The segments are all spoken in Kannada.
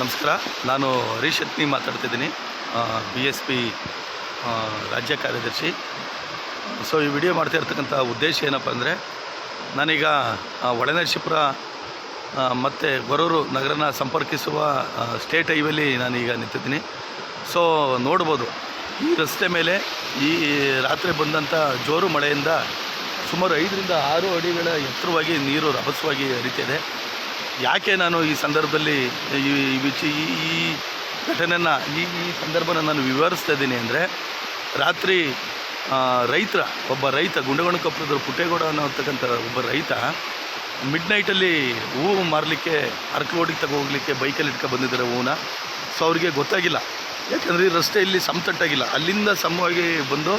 ನಮಸ್ಕಾರ. ನಾನು ಹರೀಶ್ ಅತ್ನಿ ಮಾತಾಡ್ತಿದ್ದೀನಿ. ಬಿ ಎಸ್ ಪಿ ರಾಜ್ಯ ಕಾರ್ಯದರ್ಶಿ. ಸೊ ಈ ವಿಡಿಯೋ ಮಾಡ್ತಾ ಇರ್ತಕ್ಕಂಥ ಉದ್ದೇಶ ಏನಪ್ಪ ಅಂದರೆ, ನಾನೀಗ ಒಳನರಸೀಪುರ ಮತ್ತು ಗೊರೂರು ನಗರನ ಸಂಪರ್ಕಿಸುವ ಸ್ಟೇಟ್ ಹೈವೇಲಿ ನಾನೀಗ ನಿಂತಿದ್ದೀನಿ. ಸೊ ನೋಡ್ಬೋದು. ಈ ರಸ್ತೆ ಮೇಲೆ ಈ ರಾತ್ರಿ ಬಂದಂಥ ಜೋರು ಮಳೆಯಿಂದ ಸುಮಾರು ಐದರಿಂದ ಆರು ಅಡಿಗಳ ಎತ್ತರವಾಗಿ ನೀರು ರಭಸವಾಗಿ ಹರಿತಿದೆ. ಯಾಕೆ ನಾನು ಈ ಸಂದರ್ಭದಲ್ಲಿ ಈ ವಿಚಿ ಈ ಘಟನೆನ ಈ ಈ ಸಂದರ್ಭನ ನಾನು ವಿವರಿಸ್ತಾ ಇದ್ದೀನಿ ಅಂದರೆ, ರಾತ್ರಿ ರೈತರ, ಒಬ್ಬ ರೈತ ಗುಂಡಗಣಕೊಪ್ಪರದ ಪುಟ್ಟೇಗೌಡ ಅನ್ನೋತಕ್ಕಂಥ ಒಬ್ಬ ರೈತ ಮಿಡ್ ನೈಟಲ್ಲಿ ಹೂವು ಮಾರಲಿಕ್ಕೆ ಅರ್ಕಲೋಡಿಗೆ ತಗೋ ಹೋಗ್ಲಿಕ್ಕೆ ಬೈಕಲ್ಲಿ ಇಟ್ಕೊ ಬಂದಿದ್ದಾರೆ ಹೂವನ್ನ. ಸೊ ಅವರಿಗೆ ಗೊತ್ತಾಗಿಲ್ಲ. ಯಾಕಂದರೆ ಈ ರಸ್ತೆ ಇಲ್ಲಿ ಸಮತಟ್ಟಾಗಿಲ್ಲ. ಅಲ್ಲಿಂದ ಸಮವಾಗಿ ಬಂದು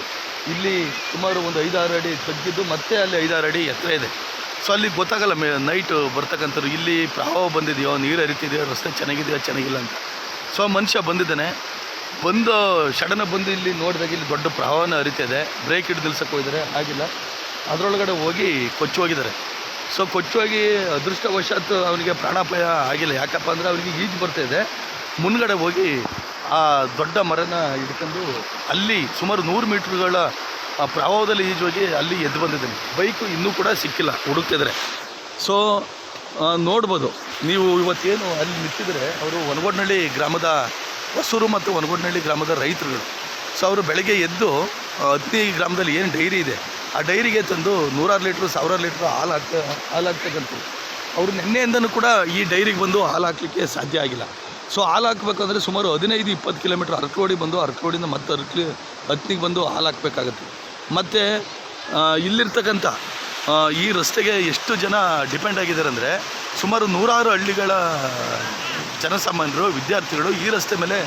ಇಲ್ಲಿ ಸುಮಾರು ಒಂದು ಐದಾರು ಅಡಿ ತಗ್ಗಿದ್ದು ಮತ್ತೆ ಅಲ್ಲಿ ಐದಾರು ಅಡಿ ಎತ್ತರ ಇದೆ. ಸೊ ಅಲ್ಲಿ ಗೊತ್ತಾಗಲ್ಲ, ಮೇ ನೈಟು ಬರ್ತಕ್ಕಂಥವ್ರು, ಇಲ್ಲಿ ಪ್ರವಾಹ ಬಂದಿದೆಯೋ, ನೀರು ಹರಿತಿದೆಯೋ, ರಸ್ತೆ ಚೆನ್ನಾಗಿದೆಯೋ, ಚೆನ್ನಾಗಿಲ್ಲ ಅಂತ. ಸೊ ಮನುಷ್ಯ ಬಂದಿದ್ದಾನೆ. ಬಂದು ಸಡನ್ ಬಂದು ಇಲ್ಲಿ ನೋಡಿದಾಗ ಇಲ್ಲಿ ದೊಡ್ಡ ಪ್ರವಾಹನ ಹರಿತಿದೆ. ಬ್ರೇಕ್ ಹಿಡಿದು ನಿಲ್ಸಕ್ಕೆ ಹೋಗಿದ್ದಾರೆ. ಆಗಿಲ್ಲ ಅದರೊಳಗಡೆ ಹೋಗಿ ಕೊಚ್ಚಿ ಹೋಗಿದ್ದಾರೆ. ಸೊ ಕೊಚ್ಚೋಗಿ ಅದೃಷ್ಟವಶಾತ್ ಅವನಿಗೆ ಪ್ರಾಣಾಪಾಯ ಆಗಿಲ್ಲ. ಯಾಕಪ್ಪ ಅಂದರೆ ಅವನಿಗೆ ಈಜು ಬರ್ತಾಯಿದೆ ಮುನ್ಗಡೆ ಹೋಗಿ ಆ ದೊಡ್ಡ ಮರನ ಹಿಡ್ಕೊಂಡು ಅಲ್ಲಿ ಸುಮಾರು ನೂರು ಮೀಟ್ರ್ಗಳ ಆ ಪ್ರವಾಹದಲ್ಲಿ ಈಜು ಹೋಗಿ ಅಲ್ಲಿ ಎದ್ದು ಬಂದಿದ್ದೀನಿ. ಬೈಕು ಇನ್ನೂ ಕೂಡ ಸಿಕ್ಕಿಲ್ಲ, ಹುಡುಕ್ತಿದ್ರೆ. ಸೊ ನೋಡ್ಬೋದು. ನೀವು ಇವತ್ತೇನು ಅಲ್ಲಿ ನಿಂತಿದ್ರೆ ಅವರು ವನಗೋಡ್ನಹಳ್ಳಿ ಗ್ರಾಮದ ಹೊಸೂರು ಮತ್ತು ವನಗೋಡ್ನಹಳ್ಳಿ ಗ್ರಾಮದ ರೈತರುಗಳು. ಸೊ ಅವರು ಬೆಳಗ್ಗೆ ಎದ್ದು ಅತ್ತಿ ಗ್ರಾಮದಲ್ಲಿ ಏನು ಡೈರಿ ಇದೆ, ಆ ಡೈರಿಗೆ ತಂದು ನೂರಾರು ಲೀಟ್ರು, ಸಾವಿರಾರು ಲೀಟ್ರು ಹಾಲು ಹಾಕ್ತಾ, ಹಾಲು ಹಾಕ್ತಕ್ಕಂಥದ್ದು ಅವರು ನಿನ್ನೆಯಿಂದನೂ ಕೂಡ ಈ ಡೈರಿಗೆ ಬಂದು ಹಾಲು ಹಾಕಲಿಕ್ಕೆ ಸಾಧ್ಯ ಆಗಿಲ್ಲ. ಸೊ ಹಾಲು ಹಾಕಬೇಕಂದ್ರೆ ಸುಮಾರು ಹದಿನೈದು, ಇಪ್ಪತ್ತು ಕಿಲೋಮೀಟ್ರ್ ಅರ್ಕೋಡಿ ಬಂದು ಅರ್ಕೋಡಿಯಿಂದ ಮತ್ತೆ ಅರ್ಕಲಿ ಹತ್ತಿಗೆ ಬಂದು ಹಾಲು ಹಾಕಬೇಕಾಗತ್ತೆ. ಮತ್ತು ಇಲ್ಲಿರ್ತಕ್ಕಂಥ ಈ ರಸ್ತೆಗೆ ಎಷ್ಟು ಜನ ಡಿಪೆಂಡ್ ಆಗಿದ್ದಾರೆ ಅಂದರೆ ಸುಮಾರು ನೂರಾರು ಹಳ್ಳಿಗಳ ಜನಸಾಮಾನ್ಯರು, ವಿದ್ಯಾರ್ಥಿಗಳು ಈ ರಸ್ತೆ ಮೇಲೆ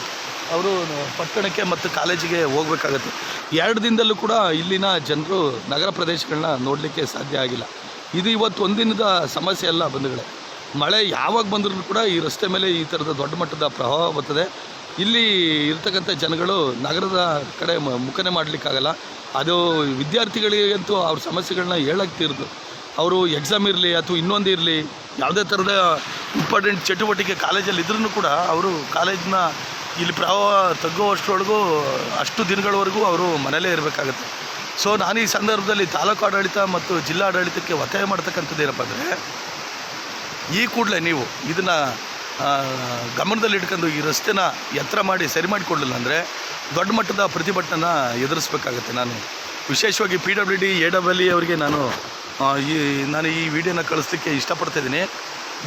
ಅವರು ಪಟ್ಟಣಕ್ಕೆ ಮತ್ತು ಕಾಲೇಜಿಗೆ ಹೋಗಬೇಕಾಗತ್ತೆ. ಎರಡು ದಿನದಲ್ಲೂ ಕೂಡ ಇಲ್ಲಿನ ಜನರು ನಗರ ಪ್ರದೇಶಗಳನ್ನ ನೋಡಲಿಕ್ಕೆ ಸಾಧ್ಯ ಆಗಿಲ್ಲ. ಇದು ಇವತ್ತು ಒಂದಿನದ ಸಮಸ್ಯೆ ಅಲ್ಲ ಬಂಧುಗಳೇ. ಮಳೆ ಯಾವಾಗ ಬಂದರೂ ಕೂಡ ಈ ರಸ್ತೆ ಮೇಲೆ ಈ ಥರದ ದೊಡ್ಡ ಮಟ್ಟದ ಪ್ರಭಾವ ಬರ್ತದೆ. ಇಲ್ಲಿ ಇರ್ತಕ್ಕಂಥ ಜನಗಳು ನಗರದ ಕಡೆ ಮುಖನೆ ಮಾಡಲಿಕ್ಕಾಗಲ್ಲ. ಅದು ವಿದ್ಯಾರ್ಥಿಗಳಿಗಂತೂ ಅವ್ರ ಸಮಸ್ಯೆಗಳನ್ನ ಹೇಳಕ್ತಿರೋದು ಅವರು ಎಕ್ಸಾಮ್ ಇರಲಿ ಅಥವಾ ಇನ್ನೊಂದು ಇರಲಿ, ಯಾವುದೇ ಥರದ ಇಂಪಾರ್ಟೆಂಟ್ ಚಟುವಟಿಕೆ ಕಾಲೇಜಲ್ಲಿ ಇದ್ರೂ ಕೂಡ ಅವರು ಕಾಲೇಜನ್ನ ಇಲ್ಲಿ ಪ್ರವಾಹ ತಗ್ಗುವಷ್ಟರೊಳಗೂ ಅಷ್ಟು ದಿನಗಳವರೆಗೂ ಅವರು ಮನೇಲೇ ಇರಬೇಕಾಗತ್ತೆ. ಸೊ ನಾನು ಈ ಸಂದರ್ಭದಲ್ಲಿ ತಾಲೂಕು ಆಡಳಿತ ಮತ್ತು ಜಿಲ್ಲಾಡಳಿತಕ್ಕೆ ಒತ್ತಾಯ ಮಾಡ್ತಕ್ಕಂಥದ್ದು ಏನಪ್ಪ ಅಂದರೆ, ಈ ಕೂಡಲೇ ನೀವು ಇದನ್ನು ಗಮನದಲ್ಲಿ ಇಟ್ಕೊಂಡು ಈ ರಸ್ತೆನ ಎತ್ತರ ಮಾಡಿ ಸರಿ ಮಾಡಿಕೊಡ್ಲಿಲ್ಲ ಅಂದರೆ ದೊಡ್ಡ ಮಟ್ಟದ ಪ್ರತಿಭಟನೆನ ಎದುರಿಸ್ಬೇಕಾಗತ್ತೆ ನಾನು. ವಿಶೇಷವಾಗಿ P W D A W ಅವರಿಗೆ ನಾನು ಈ ನಾನು ಈ ವಿಡಿಯೋನ ಕಳಿಸ್ಲಿಕ್ಕೆ ಇಷ್ಟಪಡ್ತಾಯಿದ್ದೀನಿ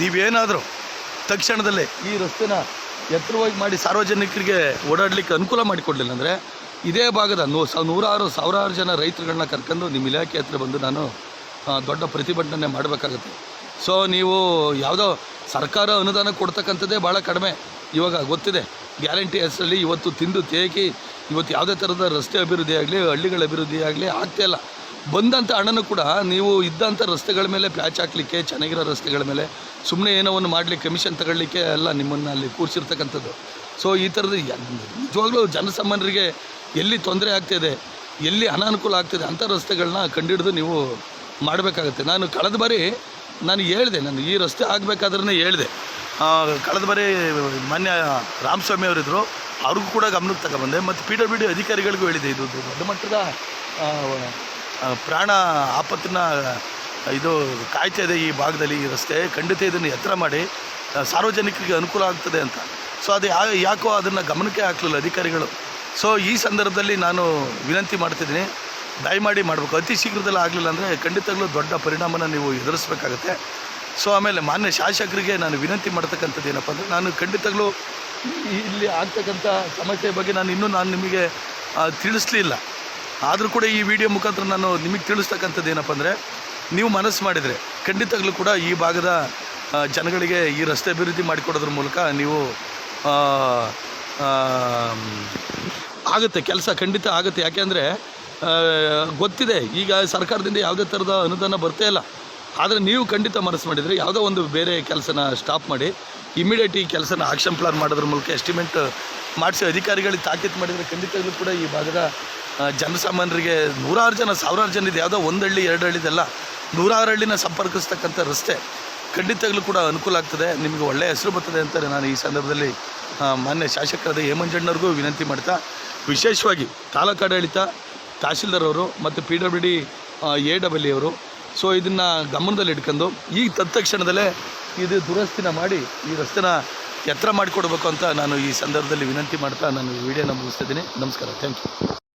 ನೀವೇನಾದರೂ ತಕ್ಷಣದಲ್ಲೇ ಈ ರಸ್ತೆನ ಎತ್ತರವಾಗಿ ಮಾಡಿ ಸಾರ್ವಜನಿಕರಿಗೆ ಓಡಾಡಲಿಕ್ಕೆ ಅನುಕೂಲ ಮಾಡಿಕೊಡ್ಲಿಲ್ಲ ಅಂದರೆ ಇದೇ ಭಾಗದ ನೂ ಸಾವ್ ನೂರಾರು, ಸಾವಿರಾರು ಜನ ರೈತರುಗಳನ್ನ ಕರ್ಕೊಂಡು ನಿಮ್ಮ ಇಲಾಖೆ ಹತ್ರ ಬಂದು ನಾನು ದೊಡ್ಡ ಪ್ರತಿಭಟನೆ ಮಾಡಬೇಕಾಗತ್ತೆ. ಸೊ ನೀವು ಯಾವುದೋ ಸರ್ಕಾರ ಅನುದಾನ ಕೊಡ್ತಕ್ಕಂಥದ್ದೇ ಭಾಳ ಕಡಿಮೆ. ಇವಾಗ ಗೊತ್ತಿದೆ, ಗ್ಯಾರಂಟಿ ಹೆಸರಲ್ಲಿ ಇವತ್ತು ತಿಂದು ತೇಗಿ, ಇವತ್ತು ಯಾವುದೇ ಥರದ ರಸ್ತೆ ಅಭಿವೃದ್ಧಿ ಆಗಲಿ, ಹಳ್ಳಿಗಳ ಅಭಿವೃದ್ಧಿ ಆಗಲಿ ಆಗ್ತಾಯಿಲ್ಲ ಬಂದಂಥ ಹಣನೂ ಕೂಡ ನೀವು ಇದ್ದಂಥ ರಸ್ತೆಗಳ ಮೇಲೆ ಪ್ಯಾಚ್ ಹಾಕಲಿಕ್ಕೆ, ಚೆನ್ನಾಗಿರೋ ರಸ್ತೆಗಳ ಮೇಲೆ ಸುಮ್ಮನೆ ಏನೋ ಒಂದು ಮಾಡಲಿ ಕಮಿಷನ್ ತಗೊಳ್ಳಿಕ್ಕೆ ಎಲ್ಲ ನಿಮ್ಮನ್ನು ಅಲ್ಲಿ ಕೂರಿಸಿರ್ತಕ್ಕಂಥದ್ದು. ಸೊ, ಈ ಥರದ ನಿಜವಾಗ್ಲೂ ಜನಸಾಮಾನ್ಯರಿಗೆ ಎಲ್ಲಿ ತೊಂದರೆ ಆಗ್ತಿದೆ ಎಲ್ಲಿ ಅನಾನುಕೂಲ ಆಗ್ತಿದೆ ಅಂಥ ರಸ್ತೆಗಳನ್ನ ಕಂಡುಹಿಡಿದು ನೀವು ಮಾಡಬೇಕಾಗತ್ತೆ. ನಾನು ಕಳೆದ ಬಾರಿ ನಾನು ಹೇಳಿದೆ, ನಾನು ಈ ರಸ್ತೆ ಆಗಬೇಕಾದ್ರೆ ಹೇಳಿದೆ. ಕಳೆದ ಬಾರಿ ಮಾನ್ಯ ರಾಮಸ್ವಾಮಿ ಅವರಿದ್ದರು ಅವ್ರಿಗೂ ಕೂಡ ಗಮನಕ್ಕೆ ತಗೊಬಂದೆ ಮತ್ತು ಪಿ ಡಬ್ಲ್ಯೂ ಡಿ ಅಧಿಕಾರಿಗಳಿಗೂ ಹೇಳಿದೆ, ಇದು ದೊಡ್ಡ ಮಟ್ಟದ ಪ್ರಾಣ ಆಪತ್ತಿನ, ಇದು ಕಾಯ್ತಾ ಇದೆ ಈ ಭಾಗದಲ್ಲಿ ಈ ರಸ್ತೆ. ಖಂಡಿತ ಇದನ್ನು ಎತ್ತರ ಮಾಡಿ, ಸಾರ್ವಜನಿಕರಿಗೆ ಅನುಕೂಲ ಆಗ್ತದೆ ಅಂತ. ಸೊ ಅದು ಯಾ, ಯಾಕೋ ಅದನ್ನು ಗಮನಕ್ಕೆ ಹಾಕಲಿಲ್ಲ ಅಧಿಕಾರಿಗಳು. ಸೊ ಈ ಸಂದರ್ಭದಲ್ಲಿ ನಾನು ವಿನಂತಿ ಮಾಡ್ತಿದ್ದೀನಿ ದಯಮಾಡಿ ಮಾಡಬೇಕು. ಅತಿ ಶೀಘ್ರದಲ್ಲಿ ಆಗಲಿಲ್ಲ ಅಂದರೆ ಖಂಡಿತವಾಗ್ಲೂ ದೊಡ್ಡ ಪರಿಣಾಮನ ನೀವು ಎದುರಿಸ್ಬೇಕಾಗತ್ತೆ. ಸೊ ಆಮೇಲೆ ಮಾನ್ಯ ಶಾಸಕರಿಗೆ ನಾನು ವಿನಂತಿ ಮಾಡ್ತಕ್ಕಂಥದ್ದು ಏನಪ್ಪ ಅಂದರೆ ನಾನು ಖಂಡಿತವಾಗ್ಲೂ ಇಲ್ಲಿ ಆಗ್ತಕ್ಕಂಥ ಸಮಸ್ಯೆ ಬಗ್ಗೆ ನಾನು ಇನ್ನೂ ನಾನು ನಿಮಗೆ ತಿಳಿಸ್ಲಿಲ್ಲ. ಆದರೂ ಕೂಡ ಈ ವಿಡಿಯೋ ಮುಖಾಂತರ ನಾನು ನಿಮಗೆ ತಿಳಿಸ್ತಕ್ಕಂಥದ್ದು ಏನಪ್ಪ ಅಂದರೆ ನೀವು ಮನಸ್ಸು ಮಾಡಿದರೆ ಖಂಡಿತವಾಗ್ಲೂ ಕೂಡ ಈ ಭಾಗದ ಜನಗಳಿಗೆ ಈ ರಸ್ತೆ ಅಭಿವೃದ್ಧಿ ಮಾಡಿಕೊಡೋದ್ರ ಮೂಲಕ ನೀವು ಆಗುತ್ತೆ. ಕೆಲಸ ಖಂಡಿತ ಆಗುತ್ತೆ. ಯಾಕೆಂದರೆ ಗೊತ್ತಿದೆ. ಈಗ ಸರ್ಕಾರದಿಂದ ಯಾವುದೇ ಥರದ ಅನುದಾನ ಬರ್ತಾ ಇಲ್ಲ. ಆದರೆ ನೀವು ಖಂಡಿತ ಮನಸ್ಸು ಮಾಡಿದರೆ ಯಾವುದೋ ಒಂದು ಬೇರೆ ಕೆಲಸನ ಸ್ಟಾಪ್ ಮಾಡಿ ಇಮಿಡಿಯೇಟ್ ಈ ಕೆಲಸನ ಆಕ್ಷನ್ ಪ್ಲಾನ್ ಮಾಡೋದ್ರ ಮೂಲಕ ಎಸ್ಟಿಮೇಟ್ ಮಾಡಿಸಿ, ಅಧಿಕಾರಿಗಳಿಗೆ ತಾಕೀತು ಮಾಡಿದರೆ ಖಂಡಿತವಾಗ್ಲೂ ಕೂಡ ಈ ಭಾಗದ ಜನಸಾಮಾನ್ಯರಿಗೆ ನೂರಾರು ಜನ, ಸಾವಿರಾರು ಜನ ಇದೆ ಯಾವುದೋ ಒಂದು ಹಳ್ಳಿ, ಎರಡು ಹಳ್ಳಿದೆಲ್ಲ ನೂರಾರು ಹಳ್ಳಿನ ಸಂಪರ್ಕಿಸ್ತಕ್ಕಂಥ ರಸ್ತೆ ಖಂಡಿತವಾಗ್ಲೂ ಕೂಡ ಅನುಕೂಲ ಆಗ್ತದೆ. ನಿಮಗೆ ಒಳ್ಳೆಯ ಹೆಸರು ಬರ್ತದೆ ಅಂತ ನಾನು ಈ ಸಂದರ್ಭದಲ್ಲಿ ಮಾನ್ಯ ಶಾಸಕರಾದ ಹೇಮಂಜಣ್ಣವ್ರಿಗೂ ವಿನಂತಿ ಮಾಡ್ತಾ, ವಿಶೇಷವಾಗಿ ತಾಲೂಕು ಆಡಳಿತ ತಹಶೀಲ್ದಾರ್ ಅವರು ಮತ್ತು P W D A W ಅವರು. ಸೊ ಇದನ್ನು ಗಮನದಲ್ಲಿ ಇಟ್ಕೊಂಡು ಈ ತತ್ಕ್ಷಣದಲ್ಲೇ ಇದು ದುರಸ್ತಿನ ಮಾಡಿ ಈ ರಸ್ತೆನ ಎತ್ತರ ಮಾಡಿಕೊಡ್ಬೇಕು ಅಂತ ನಾನು ಈ ಸಂದರ್ಭದಲ್ಲಿ ವಿನಂತಿ ಮಾಡ್ತಾ ನಾನು ವಿಡಿಯೋನ ಮುಗಿಸ್ತಿದ್ದೀನಿ ನಮಸ್ಕಾರ. Thank you